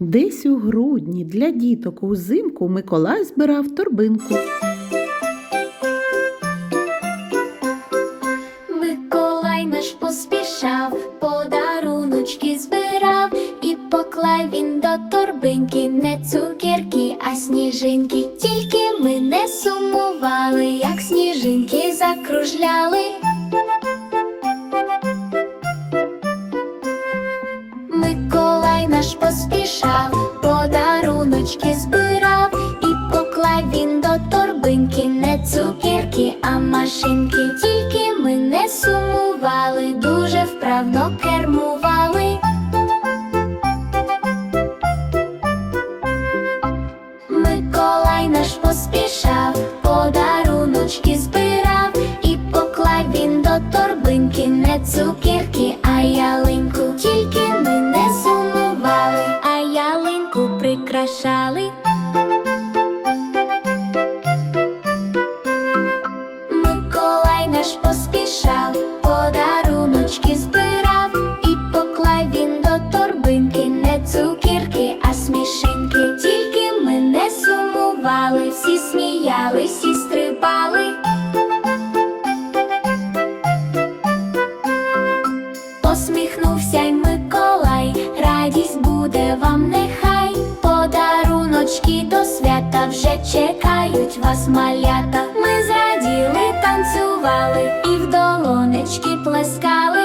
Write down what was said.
Десь у грудні для діток узимку Миколай збирав торбинку. Миколай наш поспішав, подаруночки збирав, і поклав він до торбинки не цукерки, а сніжинки. Тільки ми не сумували, як сніжинки закружляли. Поспішав, подаруночки збирав, і поклав він до торбинки не цукерки, а машинки. Тільки ми не сумували, дуже вправно кермували. Миколай наш поспішав, подаруночки збирав, і поклав він до торбинки не цукерки, прикрашали. Миколай наш поспішав, подаруночки збирав, і поклав він до торбинки не цукірки, а смішинки. Тільки ми не сумували, всі сміялись, чекають вас малята. Ми зраділи, танцювали і в долонечки плескали.